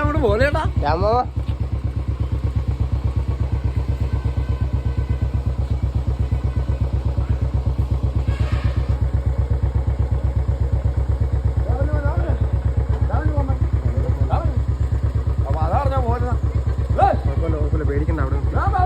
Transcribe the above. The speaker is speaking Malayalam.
അങ്ങോട്ട് പേടിക്കണ്ട അവിടെ.